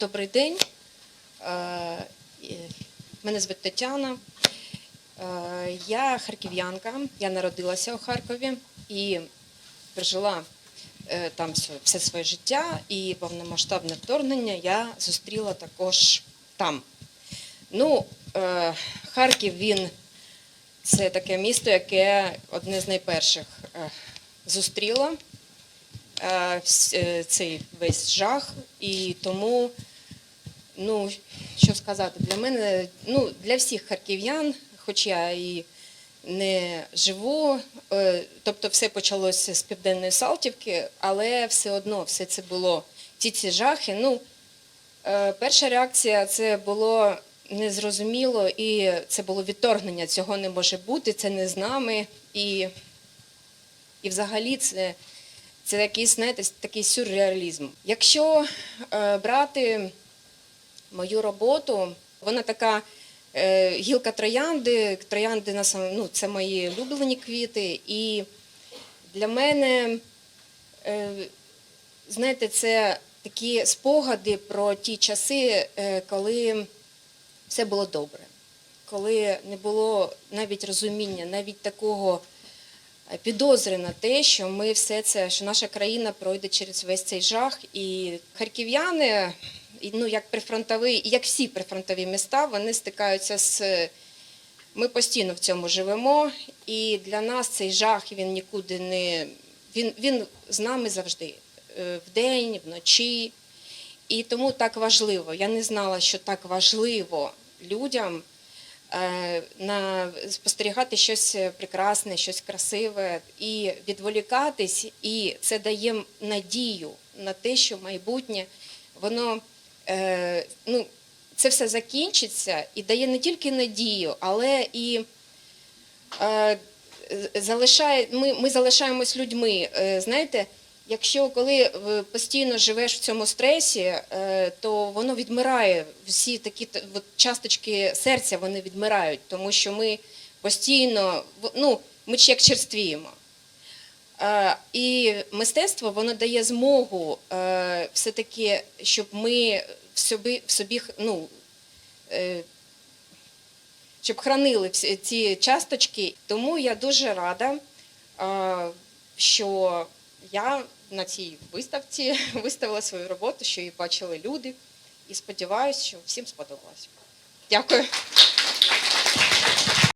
Добрий день. Е, Мене звуть Тетяна. Е, Я харків'янка, я народилася у Харкові і прожила е, там все, своє життя, і повномасштабне вторгнення я зустріла також там. Ну, Харків він це таке місто, яке одне з найперших зустріло цей весь жах, і тому, ну що сказати, для мене, ну для всіх харків'ян, хоч я і не живу, е, тобто все почалося з південної Салтівки, але все одно все це було ці ці жахи. Ну, е, перша реакція це було незрозуміло, і це було відторгнення. Цього не може бути, це не з нами. І, і взагалі це це якийсь, знаєте, такий сюрреалізм. Якщо е, брати мою роботу, вона така е, гілка троянди. Троянди на ну, це мої улюблені квіти. І для мене, е, знаєте, це такі спогади про ті часи, коли все було добре, коли не було навіть розуміння, навіть такого підозри на те, що ми все це, що наша країна пройде через весь цей жах. І харків'яни, ну як прифронтові, як всі прифронтові міста, вони стикаються з. Ми постійно в цьому живемо, і для нас цей жах він нікуди не він, він з нами завжди е, вдень, вночі. І тому так важливо. Я не знала, що так важливо людям на спостерігати щось прекрасне, щось красиве і відволікатись, і це дає надію на те, що майбутнє воно е, ну, це все закінчиться і дає не тільки надію, але і е, залишає, ми, ми залишаємось людьми. Е, знаєте, якщо коли е, постійно живеш в цьому стресі, е, то воно відмирає. Всі такі от, часточки серця вони відмирають, тому що ми постійно, ну, ми як черствіємо. Е, І мистецтво воно дає змогу все-таки, щоб ми в собі, в собі ну, щоб хранили ці часточки. Тому я дуже рада, що я на цій виставці виставила свою роботу, що її бачили люди. І сподіваюся, що всім сподобалось. Дякую.